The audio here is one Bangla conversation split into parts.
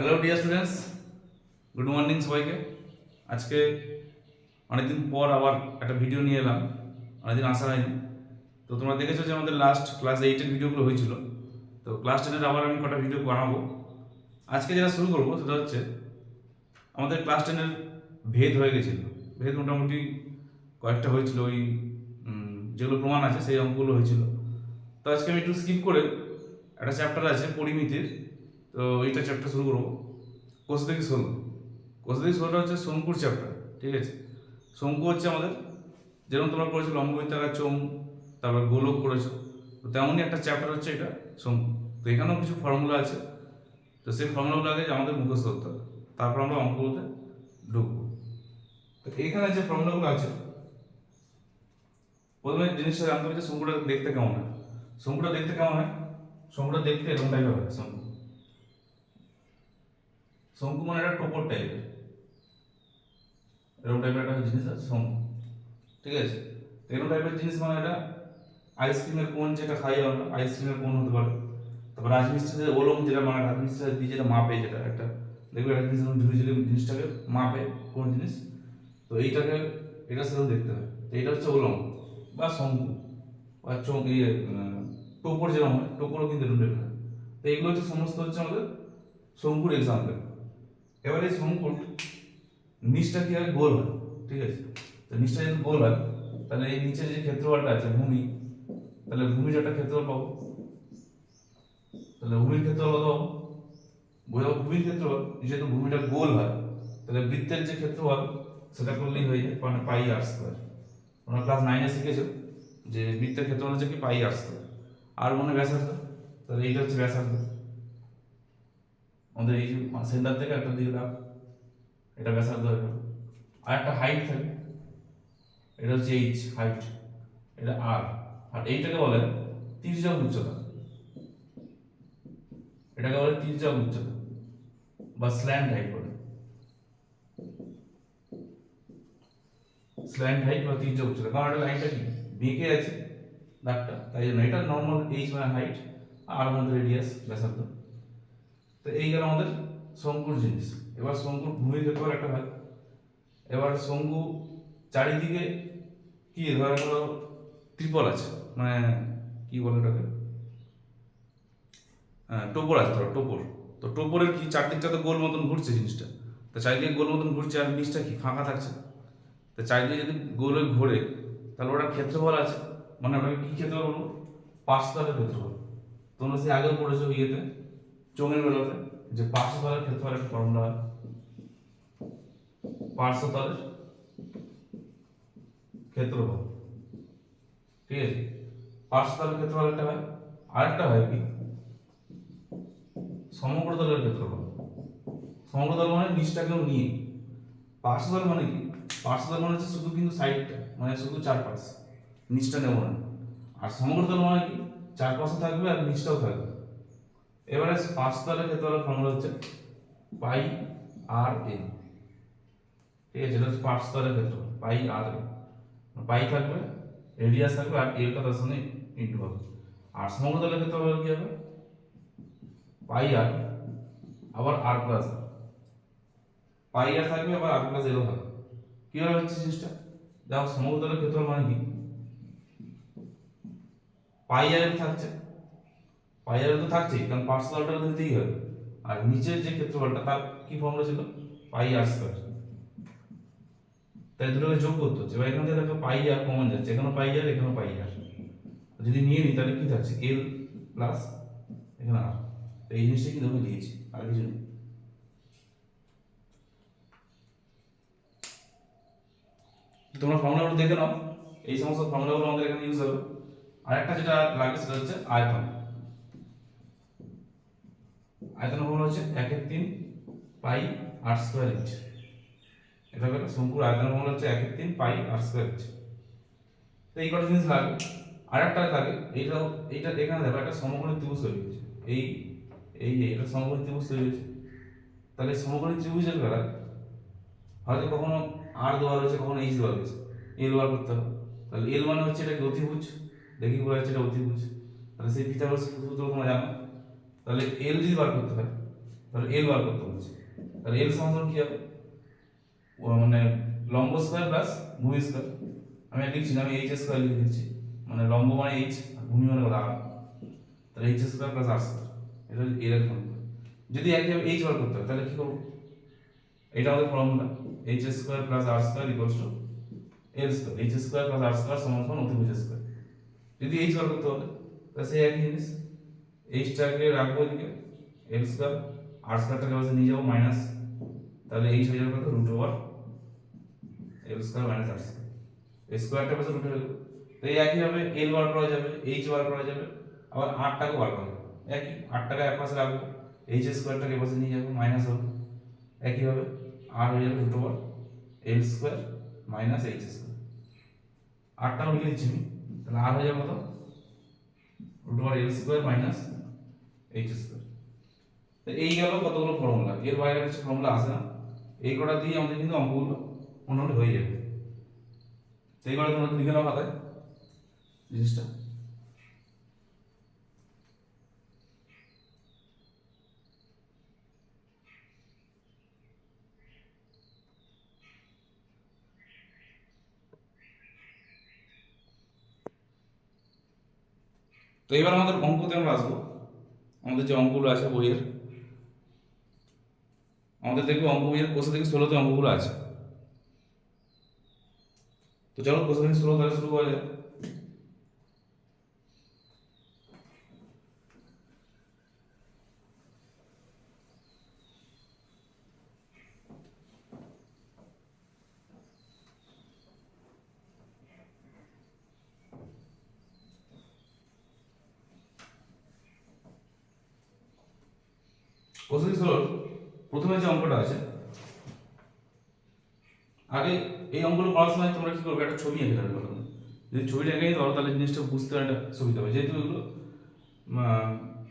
Hello dear students good morning সবাইকে। আজকে অনেকদিন পর আবার একটা ভিডিও নিয়ে এলাম। অনেকদিন আসা হয়নি। তো তোমরা দেখেছ যে আমাদের লাস্ট ক্লাস এইটের ভিডিওগুলো হয়েছিল। তো ক্লাস টেনের আবার আমি কটা ভিডিও বানাবো। আজকে যেটা শুরু করব সেটা হচ্ছে, আমাদের ক্লাস টেনের ভেদ হয়ে গেছিল। ভেদ মোটামুটি কয়েকটা হয়েছিল। ওই যেগুলো প্রমাণ আছে সেই অঙ্কগুলো হয়েছিল। তো আজকে আমি একটু স্কিপ করে একটা চ্যাপ্টার আছে পরিমিতির। তো এইটা চ্যাপ্টার শুরু করব। কোষ থেকে ষোলো কোষ থেকে ষোলোটা হচ্ছে শঙ্কুর চ্যাপ্টার ঠিক আছে? শঙ্কু হচ্ছে আমাদের, যেরকম তোমরা করেছ লম্ববৃত্তাকার চোম, তারপর গোলক করেছ তো তেমনই একটা চ্যাপ্টার হচ্ছে এটা শঙ্কু তো এখানেও কিছু ফর্মুলা আছে, তো সেই ফর্মুলাগুলো আগে আমাদের মুখস্থ করতে হবে। তারপর আমরা অঙ্কগুলোতে ঢুকবো। তো এইখানে যে ফর্মুলাগুলো আছে, প্রথমে জিনিসটা জানতে হবে যে শঙ্কুটা দেখতে কেমন হয়। শঙ্কুটা দেখতে কেমন হয়? শঙ্কুটা দেখতে এরকম টাইপের হয় শঙ্কু শঙ্কু মানে একটা টোপর টাইপের এরকম টাইপের একটা জিনিস আছে, শঙ্কু। ঠিক আছে? এরকম টাইপের জিনিস মানে এটা আইসক্রিমের কোন যেটা খাই আমরা আইসক্রিমের কোন হতে পারে। তারপর রাজমিস্ত্রিদের ওলম যেটা মানে রাজমিস্ত্রি দিয়ে যেটা মাপে যেটা একটা। দেখবে একটা জিনিস ঝুড়ি ঝুড়ি জিনিসটাকে মাপে কোন জিনিস। তো এইটাকে এটা সেরকম দেখতে হয়। তো এটা হচ্ছে ওলম বা শঙ্কু বা চোখ ইয়ে টোপর যেরকম হয়, টোপরও কিন্তু এরকম টাইপের তো এগুলো হচ্ছে সমস্ত হচ্ছে আমাদের শঙ্কুর এক্সাম্পল এবার এই শঙ্কুর নিচটা কি হয় গোল হয়, ঠিক আছে? তো নিচটা যদি গোল হয়, তাহলে এই নিচে যে ক্ষেত্রফলটা আছে, ভূমি, তাহলে ভূমির একটা ক্ষেত্রফল পাবো। তাহলে ভূমির ক্ষেত্রফল কত বোঝাবো ভূমির ক্ষেত্রফল, যেহেতু ভূমিটা গোল হয়, তাহলে বৃত্তের যে ক্ষেত্রফল, সেটা করলেই হয়ে যায় মানে পাই আর স্কোয়ার তোমরা ক্লাস নাইনে শিখেছো যে বৃত্তের ক্ষেত্রফল হচ্ছে কি? পাই আর স্কোয়ার আর মনে ব্যাসার্ধ? তাহলে এইটা হচ্ছে ব্যাসার্ধ। আমাদের এই যে সেন্টার থেকে একটা দিকে দাও। এটা ব্যাসার্ধ হয়ে গেল আর একটা হাইট থাকে। এটা হচ্ছে এইচ হাইট এটা আর আর এইটাকে বলে তির্যক উচ্চতা। এটাকে বলে তির্যক উচ্চতা। বা স্ল্যান্ড হাইট বলে। স্ল্যান্ড হাইট বা তির্যক উচ্চতা। কারণ এটা লাইনটা কি? বেঁকে আছে দাগটা। তাই জন্য এটা নর্মাল এইচ মানে হাইট আর মধ্যে রেডিয়াস ব্যাসার্ধ তো এই গেল আমাদের শঙ্কুর জিনিস। এবার শঙ্কুর ভূমি ক্ষেত্রফল একটা হয়। এবার শঙ্কু চারিদিকে কি, ধর ধরো ত্রিপল আছে মানে কি বলে ওটাকে? হ্যাঁ টোপর আছে ধরো, টোপর। তো টোপরের কি চারদিকটা তো গোল মতন ঘুরছে জিনিসটা। তো চারিদিকে গোল মতন ঘুরছে আর নিচটা কি, ফাঁকা থাকছে। তো চারিদিকে যদি গোল ঘোরে, তাহলে ওটা ক্ষেত্রফল আছে। মানে ওটাকে কি ক্ষেত্রফল বলব? পাঁচতলের ক্ষেত্রফল। তোমরা সে আগেও পড়েছো ইয়েতে। চোঙের বেলাতে যে পার্শ্বতলের ক্ষেত্রফল একটা ফর্মুলা পার্শ্বতলের ক্ষেত্রফল ঠিক আছে? পার্শ্বতলের ক্ষেত্রফল একটা হয়। আরেকটা হয় কি? সমগ্রতলের ক্ষেত্রফল সমগ্রতল মানে নিচটাকেও নিয়ে। পার্শ্বতল মানে কি? পার্শ্বতল মানে হচ্ছে শুধু কিন্তু সাইডটা মানে শুধু চারপাশ। নিচটা নেব না। আর সমগ্রতল মানে কি? চারপাশে থাকবে আর নিচটাও থাকবে। এবারে পাঁচতলের ক্ষেত্রফলের ফর্মুলা হচ্ছে পাই আর এ। ঠিক আছে, এটা হচ্ছে পাঁচতলের ক্ষেত্রফল পাই আর এ। পাই থাকবে রেডিয়াস থাকবে আর এলটা তার সঙ্গে ইন্টু হবে আর সমগ্রতলের ক্ষেত্রফল কি হবে? পাই আর, আবার আর প্লাস পাই আর থাকবে, আবার আর প্লাস এলও থাকবে কীভাবে হচ্ছে জিনিসটা দেখো সমগ্রতলের ক্ষেত্রফল মানে কি? পাই আর থাকছে পাই আর তো থাকছেই, কারণ পার্সোনালটা তো দিতেই হবে। আর নিচের যে ক্ষেত্রফলটা, তার কি ফর্মুলা ছিল? পাই আর স্কয়ার তাই দুটোকে যোগ করতে হচ্ছে। এবার এখান থেকে দেখো পাই আর কমন যাচ্ছে। এখানে পাই আর এখানে পাই আর। যদি নিয়ে নিই, তাহলে কি থাকছে? এল প্লাস এখানে আর এই জিনিসটা কিন্তু আমি দিয়েছি, আর কিছু নেই। তোমরা ফর্মুলাগুলো দেখে নাও। এই সমস্ত ফর্মুলাগুলো আমাদের এখানে ইউজ হবে। আরেকটা যেটা লাগে, সেটা হচ্ছে আয়তন। আয়তন ফর্মুলা হচ্ছে এক এক তিন পাই আর স্কোয়ার ইঞ্চ এটা হলো শঙ্কুর আয়তন ফর্মুলা হচ্ছে এক এক তিন পাই আর স্কোয়ার ইঞ্চ তো এই কটা জিনিস লাগে। আর একটা লাগে এইটাও এইটা এখানে দেখো, একটা সমকোণী ত্রিভুজ তৈরি হয়েছে। এই এই এটা সমকোণী ত্রিভুজ তৈরি হয়েছে। তাহলে সমকোণী ত্রিভুজের বেলা হয়তো কখনো আর দেওয়া রয়েছে, কখনো এইচ দেওয়া রয়েছে। এল বার করতে হবে। তাহলে এল মানে হচ্ছে এটা অতিভুজ? দেখি বলা যাচ্ছে এটা অতিভুজ। তাহলে সেই পিথাগোরাস সূত্র তোমরা জানো। তাহলে এল যদি বার করতে হয়। তাহলে এল বার করতে বলছে। তাহলে এল সমান কি হবে? মানে লম্ব স্কোয়ার প্লাস ভূমি স্কোয়ার আমি লিখছি না, আমি এইচ স্কোয়ার লিখে দিচ্ছি মানে লম্ব মানে এইচ আর ভূমি মানে কত আর তাহলে H square plus R square এটা হচ্ছে এর ফর্মুলা। যদি একইভাবে এইচ বার করতে হয়, তাহলে কি করব? এটা আমাদের formula. H square plus R square equals to L square H square plus R square সমান সমান অতিভুজ স্কোয়ার যদি এইচ বার করতে হলে তাহলে সেই একই জিনিস। এইচটাকে রাখব এদিকে এল স্কোয়ার আর স্কোয়ারটাকে পাশে নিয়ে যাব মাইনাস তাহলে এইচ হয়ে যাবে কত? Root over L square minus R square স্কোয়ারটা পাশে রুট হয়ে তো এই একইভাবে এল বার করা যাবে এইচ বার করা যাবে, আবার আটটাকে বার করা যাবে। একই আটটাকে এক পাশে রাখব এইচ স্কোয়ারটাকে পাশে নিয়ে যাব মাইনাস হবে। একইভাবে আর হয়ে যাবে root over L square minus H square আটটাও লিখে দিচ্ছি আমি, তাহলে আর হয়ে যাবে কত? Root over L square minus H square তো এই গেল কতগুলো ফর্মুলা এর বাইরে কিছু ফর্মুলা আছে না? এই কটা দিয়ে আমাদের কিন্তু অঙ্কগুলো মোটামুটি হয়ে যাবে। তো এই কটা তোমরা লিখে নাও খাতায় জিনিসটা। তো এবার আমাদের অঙ্কতে আমরা আসব। আমাদের যে অঙ্কগুলো আছে বইয়ের, আমাদের দেখব অঙ্ক বইয়ের কোষে থেকে ষোলোতে অঙ্কগুলো আছে। তো চলো কোষে থেকে ষোলো তাহলে শুরু করা যায় কোষে ষোলোর প্রথমে যে অঙ্কটা আছে, আগে এই অঙ্কগুলো করার সময় তোমরা কি করবে? একটা ছবি এঁকে দেবে প্রথমে। যদি ছবিটা এঁকে ধরো, তাহলে জিনিসটা বুঝতে একটা সুবিধা হবে। যেহেতু এগুলো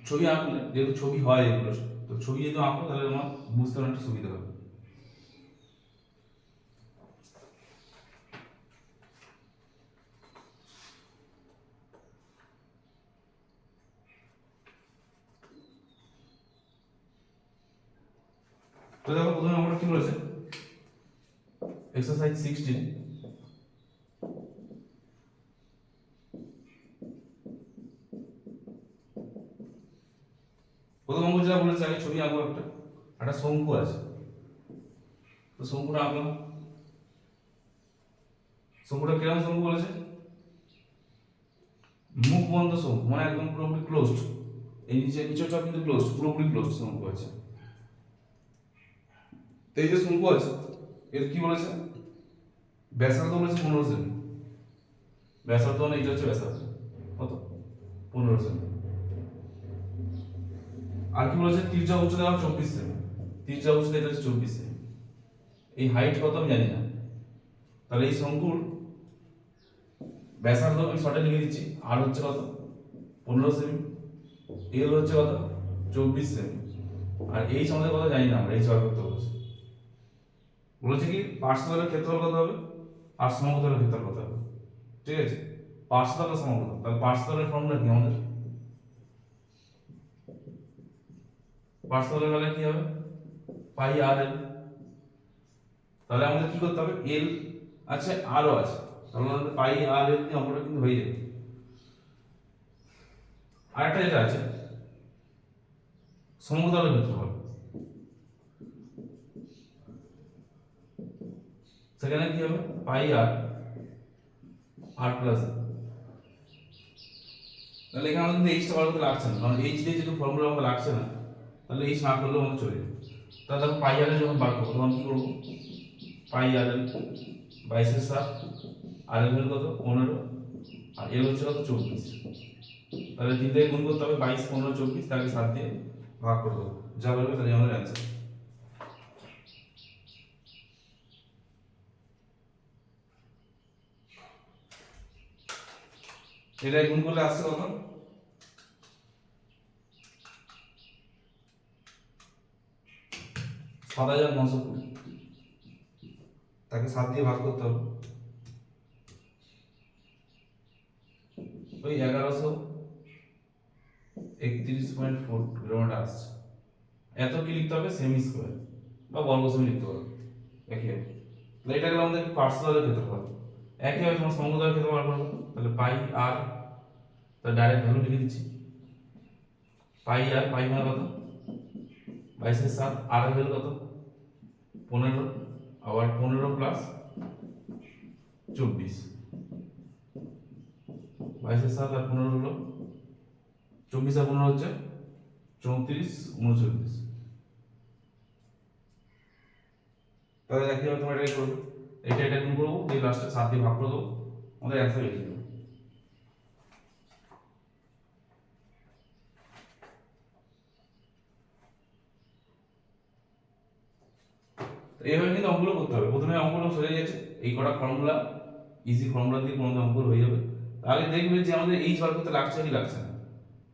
ছবি আঁকলে, যেহেতু ছবি হয় এগুলো, তো ছবি যদি আঁকো, তাহলে তোমার বুঝতে অনেকটা সুবিধা হবে। তো দেখো প্রথমে আমরা কি বলেছে? এক্সারসাইজ সিক্সটিন প্রথম অঙ্ক যেটা বলেছে, আগে ছবি আঁকবো একটা। একটা শঙ্কু আছে। তো শঙ্কুটা আঁকলাম। শঙ্কুটা কীরকম শঙ্কু বলেছে? মুখ বন্ধ শঙ্কু মানে একদম পুরোপুরি ক্লোজড এই নিচে নিচেটা কিন্তু ক্লোজড পুরোপুরি ক্লোজড শঙ্কু আছে। এই যে শঙ্কু আছে এর কি বলেছে? ব্যাসার্ধ বলেছে পনেরো সেমি। ব্যাসার্ধ মানে এটা হচ্ছে ব্যাসার্ধ। কত? পনেরো সেমি। আর কি বলেছে? তির্যা উচ্চতা দেওয়া চব্বিশ সেমি। তির্যা উচ্চতা এটা হচ্ছে চব্বিশ সেমি। এই হাইট কত আমি জানি না। তাহলে এই শঙ্কুর ব্যাসার্ধ আমি শর্টে লিখে দিচ্ছি। আর হচ্ছে কত? পনেরো সেমি। এল হচ্ছে কত? চব্বিশ সেমি। আর এই আমাদের কথা জানি না আমরা এই বার করতে বলেছে। বলেছে কি পার্শ্বতলের ক্ষেত্রফল কত হবে? আর সমতলের ক্ষেত্রফল কত হবে? ঠিক আছে? পার্শ্বতল সমতল তাহলে পার্শ্বতলের ফর্মুলা কি আমাদের? পার্শ্বতলের বেলায় কি হবে? পাই আর এল। তাহলে আমাদের কি করতে হবে? এল আছে আরও আছে। তাহলে আমাদের পাই আর এল দিয়ে অঙ্কটা কিন্তু হয়ে যাবে। আরেকটা যেটা আছে সমতলের ক্ষেত্রফল। সেখানে কি হবে? পাই আর আর প্লাস তাহলে এখানে আমাদের কিন্তু এইচটা বার করতে লাগছে না। কারণ এইচ দিয়ে যেহেতু ফর্মুলা আমাদের লাগছে না, তাহলে এইচ না করলেও আমাদের চলে যাবে। তাহলে দেখো পাই আর যখন বার করব, তখন কি করব? পাই আর এল বাইশের সাত, আর এল কত? পনেরো, আর এল হচ্ছে কত? চব্বিশ। তাহলে তিন থেকে গুণ করতে হবে বাইশ, পনেরো, চব্বিশ তাকে সাত দিয়ে ভাগ করে দেবো। যা বলবে তাহলে আমাদের অ্যান্সার এটা গুণ করলে আসছে কত? সাত হাজার নশো কুড়ি। তাকে সাত দিয়ে ভাগ করতে হবে। ওই এগারোশো একত্রিশ পয়েন্ট ফোর কিলোমিটার আসছে। এত কি লিখতে হবে? সেমি স্কোয়ার বা বর্গ সেমি লিখতে পারো একই হবে। তাহলে এটা আমাদের পার্সোনালের ক্ষেত্রফল একই হবে তোমার সমগ্রতার ক্ষেত্রফল তাহলে পাই আর, তাহলে ডাইরেক্ট ভ্যালু লিখে দিচ্ছি। পাই আর, পাই মানে কত? বাইশের সাত, আর এর ভ্যালু কত? পনেরো, আবার পনেরো প্লাস চব্বিশ। বাইশের সাত আর পনেরো হলো, চব্বিশ আর পনেরো হচ্ছে চৌত্রিশ, উনচল্লিশ। তাহলে একইভাবে তোমার এটাই করবে এটা এটা গুণ করব দিয়ে লাস্টে সাত দিয়ে ভাগ করে দেবো, আমাদের অ্যান্সার দেবো তো এইভাবে কিন্তু অঙ্কগুলো করতে হবে। প্রথমে অঙ্কগুলো সোজা গেছে। এই কটা ফর্মুলা ইজি ফর্মুলা দিয়ে কোনো অঙ্কগুলো হয়ে যাবে। তাহলে দেখবে যে আমাদের এইচ বার করতে লাগছে কি লাগছে না।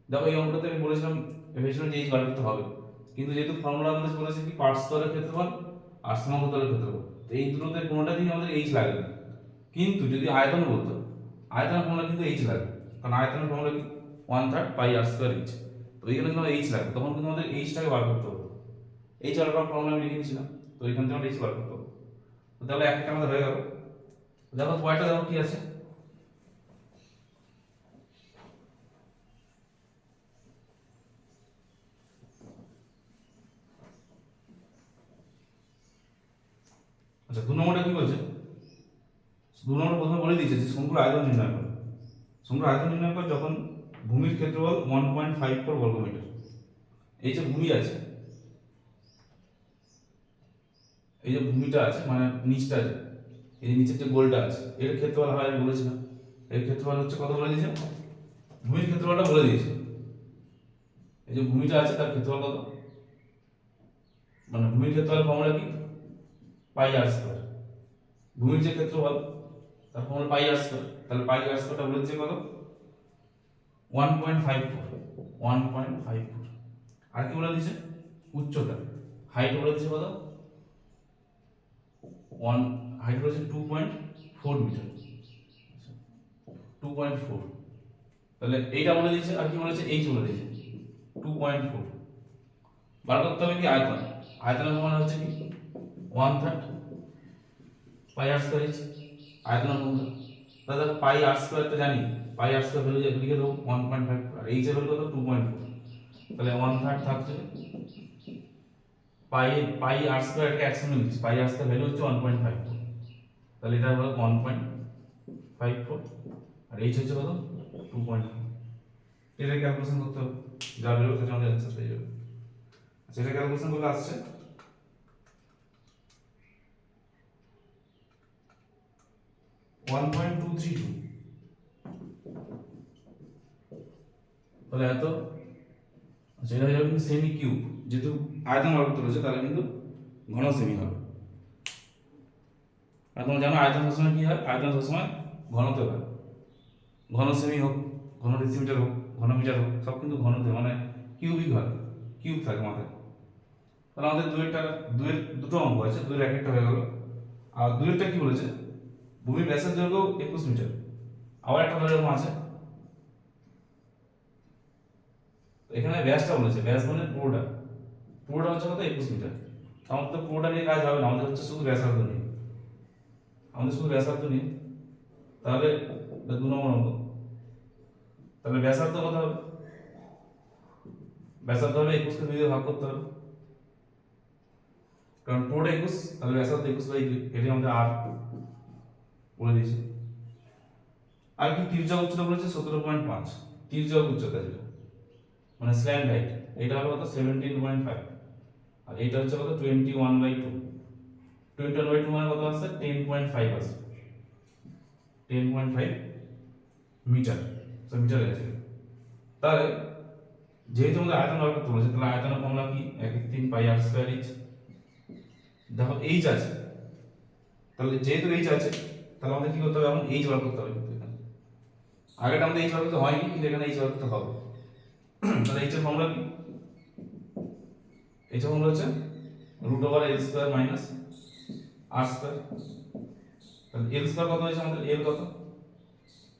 দেখো, এই অঙ্কটাতে আমি বলেছিলাম, ভেবেছিলাম যে এইচ বার করতে হবে। কিন্তু যেহেতু ফর্মুলা আমাদের বলেছে কি পার্টস স্তরের ক্ষেত্রফল আর সমান্তরের ক্ষেত্রফল, তো এই দুটোতে কোনোটা দিয়ে আমাদের এইচ লাগে না। কিন্তু যদি আয়তন বলতো আয়তন ফর্মুলা কিন্তু এইচ লাগে। কারণ আয়তনের ফর্মুলা কি? One third pi R square H তো এইখানে কিন্তু এইচ লাগবে তখন কিন্তু আমাদের এইচটাকে বার করতে হবে। এইচ বার ফর্মুলা আমি লিখে দিয়েছিলাম। তো এখান থেকে আমরা এইচ বার করতে হবে। তো তাহলে একটা আমাদের হয়ে গেল। দেখো পয়টা দেখো কি আছে। আচ্ছা দু নম্বরটা কি বলছে? দু নম্বর প্রথমে বলে দিয়েছে যে শঙ্কুর আয়তন নির্ণয় করে। শঙ্কুর আয়তন নির্ণয় করে যখন ভূমির ক্ষেত্রফল ওয়ান পয়েন্ট ফাইভ ফোর বর্গমিটার। এই যে ভূমি আছে এই যে ভূমিটা আছে মানে নিচটা আছে এই যে নিচের যে গোলটা আছে, এর ক্ষেত্রফল হয় আমি বলেছিলাম। এর ক্ষেত্রফল হচ্ছে কত বলে দিয়েছে? ভূমির ক্ষেত্রফলটা বলে দিয়েছে। এই যে ভূমিটা আছে, তার ক্ষেত্রফল কত? মানে ভূমির ক্ষেত্রফল ফর্মুলা কি? পাই আর স্কোয়ার ভূমির যে ক্ষেত্রফল, তার ফর্মুলা পাই আর স্কোয়ার তাহলে পাই আর স্কোয়ারটা বলে দিচ্ছে কত? One point five four one point five four আর কি বলে দিয়েছে? উচ্চতা। হাইট বলে দিচ্ছে কত? ওয়ান হাইট বলেছে two point four metre two point four তাহলে এইটা বলে দিয়েছে আর কি বলেছে এইচ বলে দিয়েছে। টু পয়েন্ট ফোর বার করতে হবে কি আয়তন? আয়তনের সমান হচ্ছে কি? One third pi r square h আয়তনের ফর্মুলা তাহলে পাই আর স্কোয়ার তো জানি পাই আর স্কোয়ার ভ্যালু লিখে দেবো ওয়ান পয়েন্ট ফাইভ আর এইচ এর ভ্যালু কত? টু পয়েন্ট ফোর তাহলে ওয়ান থার্ড থাকছে পাই পাই আর স্কোয়ারকে একসঙ্গে লিখছি পাই আর স্কোয়ার ভ্যালু হচ্ছে ওয়ান পয়েন্ট ফাইভ ফোর তাহলে এটা হলো ওয়ান পয়েন্ট ফাইভ ফোর আর এইচ হচ্ছে কত? টু পয়েন্ট এটা ক্যালকুলেশন করতে হবে। যা বেরোবে সেটা আমাদের অ্যান্সার পেয়ে যাবে। আচ্ছা এটা ক্যালকুলেশন করলে আসছে? One point two three two তাহলে এত? আচ্ছা এটা হয়ে যাবে সেমি কিউব যেহেতু আয়তন বার রয়েছে তাহলে কিন্তু ঘন সেমি হবে। আর তোমরা জানো আয়তন সবসময় কী হয়? আয়তন সবসময় ঘনতে হয়। ঘন সেমি হোক, ঘন ডেসিমিটার হোক, ঘন মিটার হোক, সব কিন্তু ঘনতে মানে কিউবিক হয় কিউব থাকে মাথায়। তাহলে আমাদের দুইটা দুয়ের দুটো অঙ্ক আছে, দুইয়ের এক একটা হয়ে গেল। আর দুইয়েরটা কি বলেছে? ভূমির ব্যাসের দৈর্ঘ্য একুশ মিটার আবার একটা ধরে আছে এখানে ব্যাসটা বলেছে, ব্যাস মানে পুরোটা। পুরোটা হচ্ছে কত একুশ মিটার। আমাদের তো পুরোটা নিয়ে কাজ হবে না, আমাদের হচ্ছে শুধু ব্যাসার্ধ নিয়ে। আমাদের শুধু ব্যাসার্ধ নিয়ে, তাহলে দু নম্বর অঙ্ক। তাহলে ব্যাসার্ধ কত হবে? ব্যাসার্ধ হলে একুশকে দুই ভাগ করতে হবে। কারণ পুরোটা একুশ, তাহলে ব্যাসার্ধ একুশ বাই এটি আমাদের আর বলে দিয়েছে। আর কি তির্যক উচ্চতা বলেছে? সতেরো পয়েন্ট পাঁচ। তির্যক উচ্চতা যেটা মানে স্ল্যান্ড হাইট এটা হলো কত? সেভেন্টিন পয়েন্ট ফাইভ আর এটা হচ্ছে কত? Twenty one by two twenty one by two মানে কত আসছে? টেন পয়েন্ট ফাইভ আসছে। Ten point five metre. So metre আছে তাহলে, যেহেতু আমাদের আয়তন বার করতে বলেছে তাহলে আয়তনের ফর্মুলা কি? এক তিন পাই আর স্কোয়ার এইচ দেখো এইচ আছে। তাহলে যেহেতু এইচ আছে, তাহলে আমাদের কি করতে হবে এখন? এইচ বার করতে হবে এখানে। আগেটা আমাদের এইচ বার করতে হয়নি, কিন্তু এখানে এইচ বার করতে হবে। তাহলে এইচ এর ফর্মুলা কি? এর ফর্মুলা হচ্ছে? Root over l square minus r square তাহলে এল স্কোয়ার কত হয়েছে আমাদের? এল কত?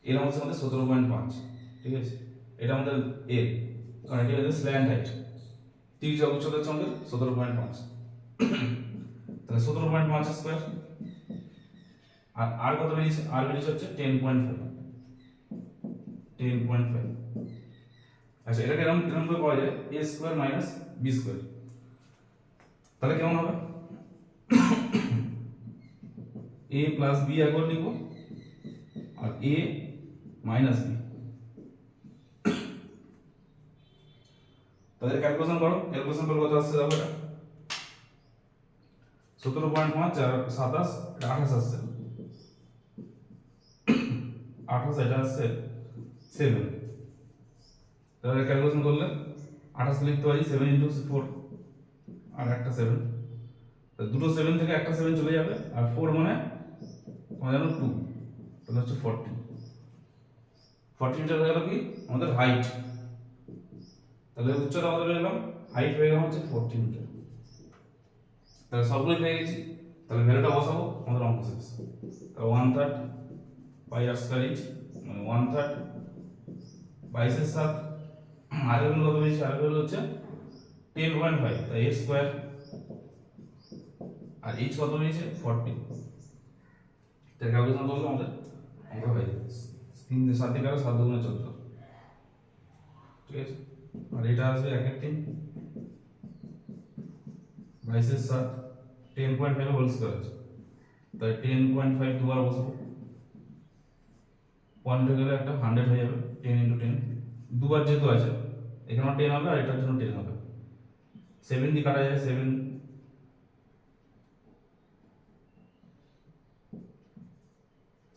এল হচ্ছে আমাদের সতেরো পয়েন্ট পাঁচ, ঠিক আছে? এটা আমাদের এল কারণ এটি হচ্ছে স্ল্যান্ড হাইট ত্রিভুজের উচ্চতা হচ্ছে আমাদের সতেরো পয়েন্ট পাঁচ। তাহলে সতেরো পয়েন্ট পাঁচ স্কোয়ার আর আর কত বেরিয়েছে? আর বেরিয়েছে হচ্ছে ten point five ten point five আচ্ছা এটাকে এরকম এরকম করে পাওয়া যায় a square minus b square তাহলে কেমন হবে? এ প্লাস বি একবার লিখব আর এ মাইনাস বি তাদের ক্যালকুলেশন করো ক্যালকুলেশন করে কত আসছে এটা সতেরো পয়েন্ট পাঁচ, চার, সাতাশ এটা আঠাশ আসছে। আঠাশ, এটা আসছে সেভেন তাহলে ক্যালকুলেশন করলে আঠাশ লিখতে পারি সেভেন ইন্টু ফোর আর একটা সেভেন দুটো সেভেন থেকে একটা সেভেন চলে যাবে, আর ফোর মানে তোমার জানো টু তাহলে হচ্ছে ফর্টি ফর্টি মিটার হয়ে গেল কি? আমাদের হাইট তাহলে উচ্চতা আমাদের পেয়ে গেলাম? হাইট হয়ে গেলাম হচ্ছে ফোরটি মিটার তাহলে সবগুলোই পেয়ে গেছি। তাহলে ভ্যালুটা বসাবো, আমাদের অঙ্ক শেষ। তাহলে one third by r square inch মানে ওয়ান থার্ড বাইশের সাত আর ভ্যালু কত পেয়েছি? হচ্ছে টেন পয়েন্ট ফাইভ তাই এ স্কোয়ার আর এইচ কত পেয়েছে ফর্টি তাই ক্যালকুলেশন করলে আমাদের? অঙ্ক হয়ে যাবে তিন সাত আরও সাত দুগুণে চোদ্দ। ঠিক আছে? আর এটা আসবে এক এক তিন বাইশের সাত ten point five whole square আছে। তাই টেন পয়েন্ট ফাইভ দুবার বসবো। পয়েন্টে গেলে একটা হান্ড্রেড হয়ে যাবে টেন ইন্টু টেন দুবার যেহেতু আছে, এখানেও টেন হবে আর এটার জন্য টেন হবে। সেভেন দিয়ে কাটা যায় সেভেন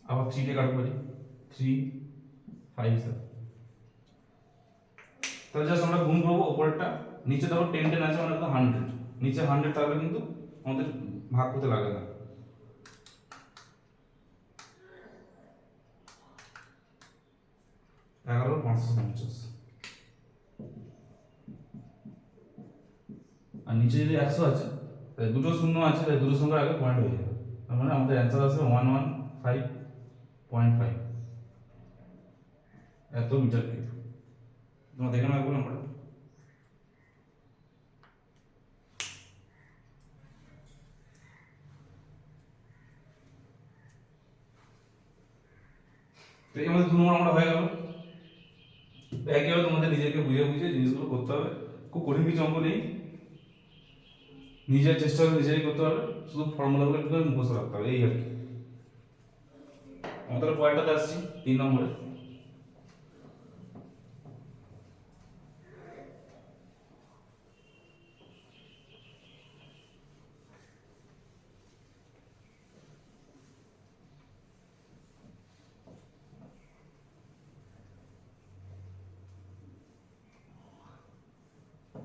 আবার থ্রি দিয়ে কাটতে থ্রি ফাইভ স্যার তাহলে জাস্ট আমরা গুণ করব ওপরেরটা। নিচে দেখো টেন টেন আছে মানে হান্ড্রেড নিচে হান্ড্রেড থাকলে কিন্তু আমাদের ভাগ করতে লাগে না। এগারো পাঁচশো পঞ্চাশ। আর নিচে যদি একশো আছে, তাহলে দুটো শূন্য আছে তাই দুটো সংখ্যার আগে পয়েন্ট হয়ে যাবে। তার মানে আমাদের অ্যান্সার আসবে one one five point five এত মিটার কিউব তোমরা দেখে একবার নাম্বারটা এই আমাদের দু নম্বর আমরা হয়ে গেল। একইভাবে তোমাদের নিজেকে বুঝে বুঝে জিনিসগুলো করতে হবে। খুব কঠিন কিছু অঙ্ক নেই। নিজের চেষ্টা করে নিজেই করতে হবে শুধু ফর্মুলাগুলো একটু মুখস্থ রাখতে হবে, এই আর কি। আমাদের পয়েন্টটাতে আসছি, তিন নম্বরে।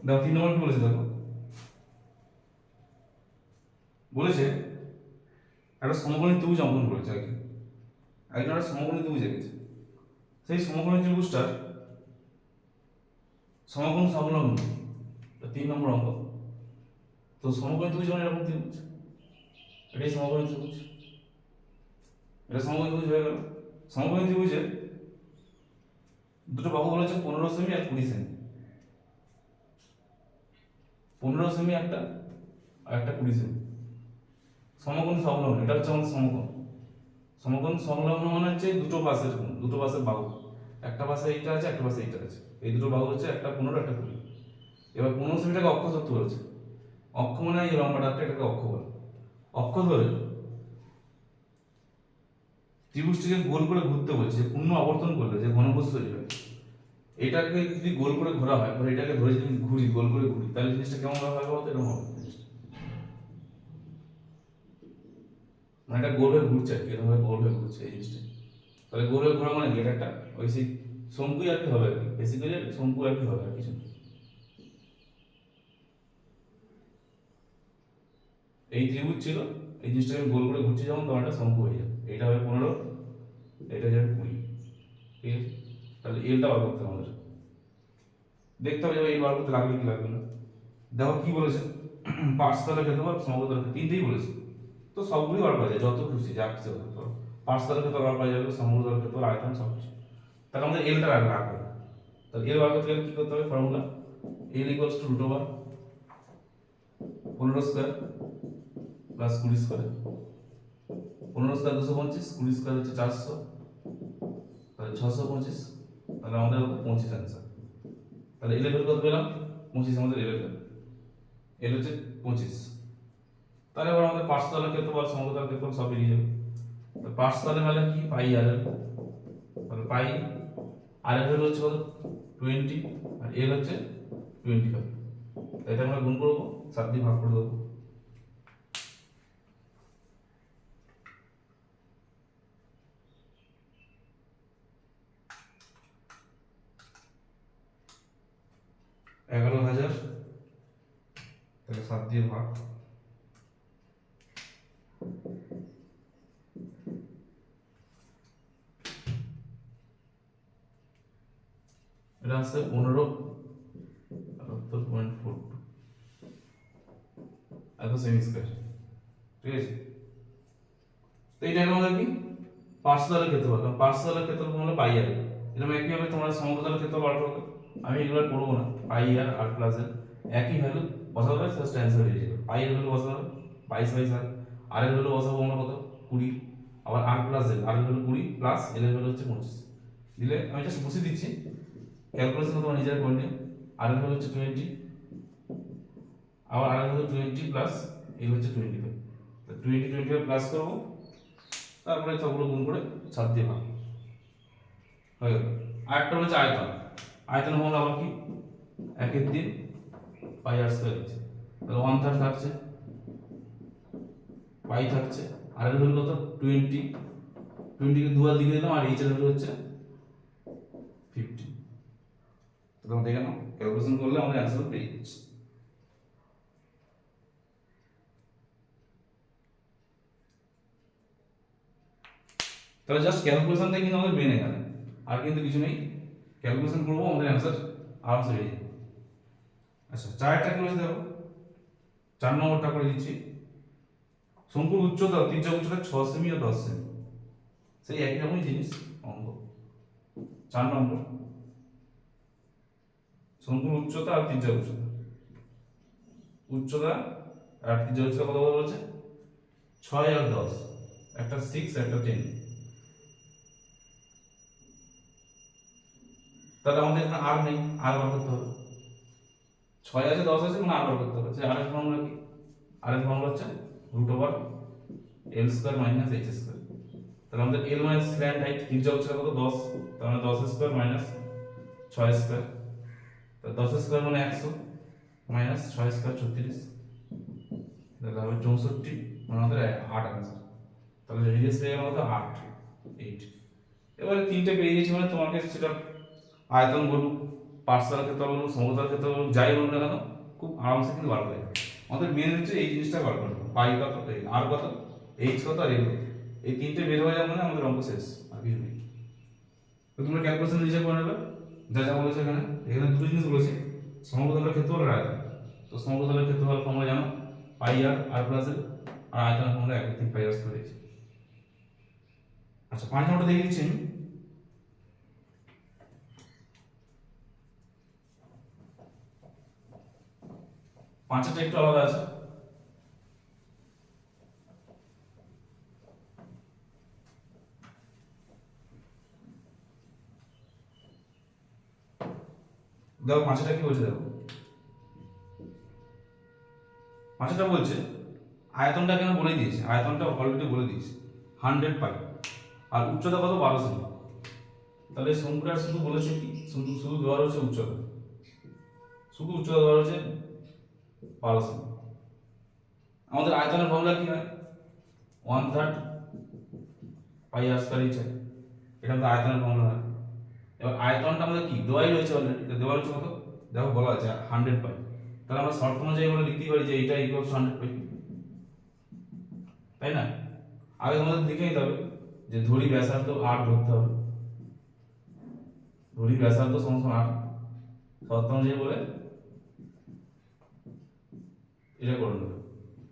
দেখো তিন নম্বর কি বলেছে দেখো? বলেছে, একটা সমকোণী ত্রিভুজ অঙ্কন করেছে আর কি। একজন একটা সমকোণী ত্রিভুজ এঁকেছে। সেই সমকোণী ত্রিভুজটার সমকোণ এটা তিন নম্বর অঙ্ক। তো সমকোণী ত্রিভুজ মানে এরকম ত্রিভুজ। এটাই সমকোণী ত্রিভুজ। এটা সমকোণী ত্রিভুজ হয়ে গেল। সমকোণী ত্রিভুজের দুটো বাহু বলেছে, পনেরো সেমি আর কুড়ি সেমি। পনেরো সেমি একটা আর একটা কুড়ি সেমি। সমকোণ সংলগ্ন, এটা হচ্ছে আমাদের সমকোণ। সমকোণ সংলগ্ন মানে হচ্ছে দুটো পাশের দুটো পাশের বাহু। একটা পাশে এইটা আছে, একটা পাশে এইটা আছে। এই দুটো বাহু হচ্ছে একটা পনেরো একটা কুড়ি এবার পনেরো সেমিটাকে অক্ষ ধরতে বলেছে। অক্ষ মানে এই লম্বাটা এটাকে অক্ষ বলে। অক্ষ ধরে ত্রিভুজটিকে গোল করে ঘুরতে বলছে পূর্ণ আবর্তন করলে যে ঘনবস্তু হয় এটাকে যদি গোল করে ঘোরা হয় এটাকে ধরে যদি ঘুরি, গোল করে ঘুরি, তাহলে জিনিসটা কেমন হবে বলতো? এরকম হবে। মানে এটা গোল হয়ে ঘুরছে আর কি এরকম গোল হয়ে ঘুরছে এই জিনিসটা। তাহলে গোল হয়ে ঘোরা মানে কি? এটা একটা ওই সেই শঙ্কুই আর কি হবে আর কি? বেসিক্যালি শঙ্কু আর কি হবে আর কিছু। এই ত্রিভুজ ছিল, এই জিনিসটাকে গোল করে ঘুরছে যেমন তোমার একটা শঙ্কু হয়ে যাবে। এটা হবে পনেরো এটা যাবে কুড়ি। ঠিক আছে? তাহলে এলটা বার করতে আমাদের। দেখতে হবে এই বার করতে লাগবে কি লাগবে না। দেখো কি বলেছে? পার্সতলের ক্ষেত্রে বা সমগ্র ক্ষেত্রে তিনটেই বলেছে। তো সবগুলি বার করা যায়, যত খুশি, যা খুশি হতে পারো পার্সতলের ক্ষেত্রে বার করা যাবে সমগ্র ক্ষেত্রে আয়তন সব কিছু তাহলে আমাদের এলটা রাখবে তাহলে এল বার করতে গেলে কী করতে হবে formula l equals to root over পনেরো স্কোয়ার প্লাস কুড়ি স্কোয়ার পনেরো স্কোয়ার দুশো পঁচিশ, কুড়ি স্কোয়ার হচ্ছে চারশো। তাহলে ছশো পঁচিশ, তাহলে আমাদের কত পঁচিশ অ্যান্সার তাহলে ইলেভেন কত পেলাম? পঁচিশ আমাদের ইলেভেন এল হচ্ছে পঁচিশ। তাহলে এবার আমাদের পার্শ্বতলের ক্ষেত্রফল সমতলের ক্ষেত্রফল সব বেরিয়ে যাবে। তো পার্শ্বতলের বেলা কি? পাই আর এল। তাহলে পাই, আর এল হচ্ছে কত? টোয়েন্টি আর এল হচ্ছে টোয়েন্টি ফাইভ এটা আমরা গুণ করব, সাত দিয়ে ভাগ করে দেবো। এগারো হাজার, তাহলে সাত দিয়ে ভাগ। এটা আসছে পনেরো আটাত্তর পয়েন্ট ফোর টু এত সেমি স্কোয়ার ঠিক আছে? তো এটা আমাদের কি? পার্সোনালের ক্ষেত্রফল। কারণ পার্সোনালের ক্ষেত্রফল হলো পাই আর। এরকম একইভাবে তোমরা সমতলের ক্ষেত্রফল বার করবে আমি এগুলো করব না। পাই আর আর প্লাস একই ভ্যালু বসাতে হবে জাস্ট অ্যান্সার হয়ে যাবে পাই এর ভ্যালু বসাতে হবে। বাইশ বাইশ আর। আর এর ভ্যালু বসাবো আমরা কত? কুড়ি। আবার আর প্লাস এল আর এর ভ্যালু কুড়ি প্লাস এল এর ভ্যালু হচ্ছে পঁচিশ। দিলে আমি জাস্ট বসিয়ে দিচ্ছি। ক্যালকুলেশন তোমার নিজের করে নিও। আর এর ভ্যালু হচ্ছে টোয়েন্টি আবার আর এর ভ্যালু টোয়েন্টি প্লাস এল হচ্ছে টোয়েন্টি ফাইভ তো টোয়েন্টি টোয়েন্টি ফাইভ প্লাস করব। তারপরে সবগুলো গুণ করে সাত দিয়ে ভাগ। হয়ে গেল। আরেকটা হচ্ছে আয়তন। আয়তন হলো আবার কি? একের দিন পাই আর স্কোয়ার হচ্ছে। তাহলে ওয়ান থার্ড থাকছে। পাই থাকছে। আর এর ভ্যালু কত? টোয়েন্টি টোয়েন্টিকে দুয়ার দিকে দিলাম, আর এইচ এর ভ্যালু হচ্ছে ফিফটি তো তোমরা দেখে নাও ক্যালকুলেশন করলে আমাদের অ্যান্সার পেয়ে যাচ্ছে তাহলে জাস্ট ক্যালকুলেশন ক্যালকুলেশনটা কিন্তু আমাদের মেন এখানে। আর কিন্তু কিছু নেই। ক্যালকুলেশন করব, আমাদের অ্যান্সার আরামসে হয়ে যাবে। আচ্ছা চারটা কি হয়েছে দেখো। চার নম্বরটা করে দিচ্ছি। শঙ্কুর উচ্চতা তির্যক উচ্চতা ছ সেমি ও দশ সেমি সেই একই রকমই জিনিস অঙ্ক চার নম্বর শঙ্কুর উচ্চতা আর তির্যক উচ্চতা উচ্চতা আর তির্যক উচ্চতা কত কথা বলছে ছয় আর দশ একটা সিক্স একটা টেন তাহলে আমাদের এখানে আর নেই আর বার করতে হবে ছয় আছে দশ আছে মানে আর বার করতে হবে আর এর ফর্মুলা কি আর এর ফর্মুলা হচ্ছে root over l square minus h square তাহলে আমাদের এল মাইনাস স্ল্যান্ড হাইট তির্যক হচ্ছে কত? দশ। তার মানে দশ স্কোয়ার মাইনাস ছয় স্কোয়ার তো দশ স্কোয়ার মানে একশো মাইনাস ছয় স্কোয়ার ছত্রিশ। তাহলে হবে চৌষট্টি মানে আমাদের আট আনসার তাহলে রেডিয়াস পেয়ে গেল কত আট এইট এবারে তিনটে পেয়ে গেছি মানে তোমাকে সেটা আয়তন বলুক পার্সোনাল ক্ষেত্রে বলুক, সমতল ক্ষেত্রে বলুক, যাই বলুক না কেন, খুব আরামসে কিন্তু বার করে আমাদের মেন হচ্ছে এই জিনিসটা বার করব পাই কত আর কত এইচ কত আর এল কত এই তিনটে বের হয়ে যাবে মানে আমাদের অঙ্ক শেষ, আর কিছু নেই। তো তোমরা ক্যালকুলেশন নিজে করে নেবে, যা যা বলেছে এখানে। এখানে দুটো জিনিস বলেছে সমতলের ক্ষেত্রে হলো আয়তন। তো সমতলের ক্ষেত্রে হলো তোমরা জানো, পাই আর আর প্লাস এল আর আয়তন আমরা এক, তিন, পাই আর করেছি আচ্ছা পাঁচ নম্বরটা দেখে দিচ্ছি আমি। পাঁচটা একটু আলাদা আছে। দেখো পাঁচটা কি বলছে দেখো? পাঁচটা বলছে, আয়তনটা কেন বলে দিয়েছে? আয়তনটা অলরেডি বলে দিয়েছে। হান্ড্রেড পাই আর উচ্চতা কত? বারোশো তাহলে শঙ্কুটার শুধু বলেছে কি? শুধু শুধু রয়েছে উচ্চতা। শুধু উচ্চতা দেওয়া রয়েছে বারোশো আমাদের আয়তনের ফর্মুলা কি হয়? One third pi r square এটা আমাদের আয়তনের ফর্মুলা হয়। এবার আয়তনটা আমাদের কি? দেওয়াই রয়েছে অলরেডি তো দেওয়া রয়েছে কত? দেখো বলা আছে হান্ড্রেড পাই তাহলে আমরা শর্ট অনুযায়ী বলে লিখতেই পারি যে এইটা ইকুয়াল হান্ড্রেড পাই তাই না? আগে আমাদের দেখে নিতে হবে যে ধরি ব্যাসার্ধ আট ধরতে হবে। ধরি ব্যাসার্ধ সমান আট। শর্ত অনুযায়ী বলে এটা করে নেবে।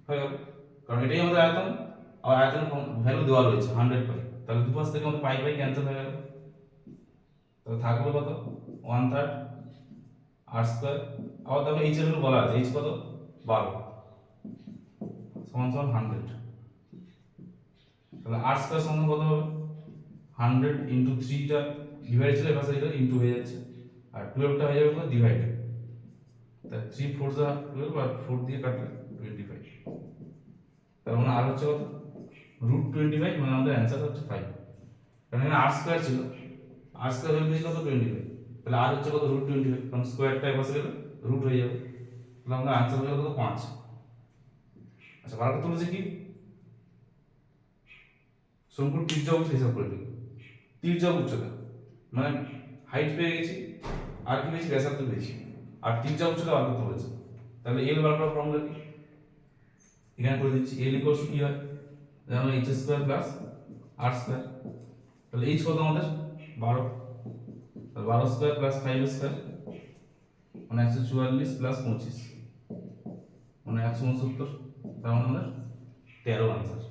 হয়ে গেল। কারণ এটাই আমাদের আয়তন। আর আয়তন ভ্যালু দেওয়া রয়েছে হান্ড্রেড পাই তাহলে দুপাশ থেকে আমাদের পাই পাই ক্যান্সেল হয়ে গেল। তাহলে থাকল কত? ওয়ান থার্ড আর স্কোয়ার আবার তারপরে এইচ এর ভ্যালু বলা আছে। এইচ কত? বারো। সমান সমান হান্ড্রেড তাহলে আর স্কোয়ার সমান কত হবে? হান্ড্রেড ইন্টু থ্রিটা ডিভাইড ছিল, এবার সেটা ইন্টু হয়ে যাচ্ছে। আর টুয়েলভটা হয়ে যাবে ডিভাইডেড তা থ্রি ফোর যা টুয়েলভ আর ফোর দিয়ে কাটলে টোয়েন্টি ফাইভ তার মানে আর হচ্ছে কত? রুট টোয়েন্টি ফাইভ মানে আমাদের অ্যান্সার হচ্ছে ফাইভ কারণ এখানে আর স্কোয়ার ছিল। আর স্কোয়ার হয়ে গেছিল কত? টোয়েন্টি ফাইভ তাহলে আর হচ্ছে কত? রুট টোয়েন্টি ফাইভ কারণ স্কোয়ারটা এপাশে গেলে রুট হয়ে যাবে। তাহলে আমাদের আনসার হয়ে কত? পাঁচ। আচ্ছা বারোটা তুলেছে কি? শঙ্কুর তীর্যক হিসাব করে দিল তীর্যক উচ্চতা। মানে হাইট পেয়ে গেছি, আর কি পেয়েছি? ব্যাসার্ধ পেয়েছি। আর তীর্যক উচ্চতা বার করতে বলেছে তাহলে এল বার করার ফর্মুলা কি? এখানে করে দিচ্ছি। এল ইকুয়ালস কি হয়? যেমন h square plus r square তাহলে এইচ কত আমাদের? বারো। বারো স্কোয়ার প্লাস ফাইভ স্কোয়ার মানে একশো চুয়াল্লিশ প্লাস পঁচিশ। মানে একশো উনসত্তর, তার মানে আমাদের তেরো আনসার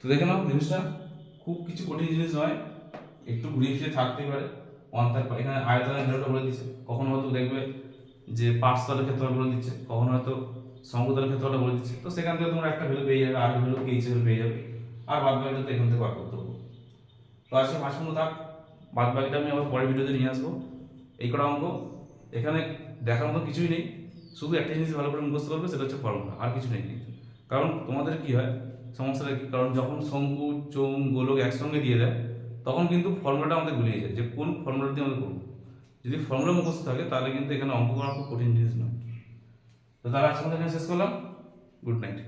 তো দেখে নাও, জিনিসটা খুব কিছু কঠিন জিনিস নয়, একটু ঘুরিয়ে ফিরে থাকতে পারে। ওয়ান থার্ড এখানে আয়তনের ভ্যালুটা বলে দিচ্ছে কখনো হয়তো দেখবে যে পার্টস পাঁচতলের ক্ষেত্রে বলে দিচ্ছে, কখনো হয়তো সমুদ্রের ক্ষেত্রটা বলে দিচ্ছে। তো সেখান থেকে তোমরা একটা ভ্যালু পেয়ে যাবে, আর ভ্যালু কি হিসেবে পেয়ে যাবে। আর বাদ বাকিটা তো এখান থেকে বার করতে হবে। তো আজকে মিনিট থাক, বাদ বাকিটা আমি আবার পরের ভিডিওতে নিয়ে আসব। এই কটা অঙ্ক, এখানে দেখার মতো কিছুই নেই। শুধু একটা জিনিস ভালো করে মুখস্থ করবে, সেটা হচ্ছে ফর্মুলা আর কিছু নেই। কিন্তু কারণ তোমাদের কি হয়, সমস্যাটা কি? কারণ যখন শঙ্কু চোম গোলক একসঙ্গে দিয়ে দেয়, তখন কিন্তু ফর্মুলাটা আমাদের গুলিয়ে যায় যে কোন ফর্মুলা দিয়ে আমাদের করব। যদি ফর্মুলা মুখস্থ থাকে, তাহলে কিন্তু এখানে অঙ্ক করা খুব কঠিন জিনিস নয়। তো তাহলে আজকে শেষ করলাম। Good night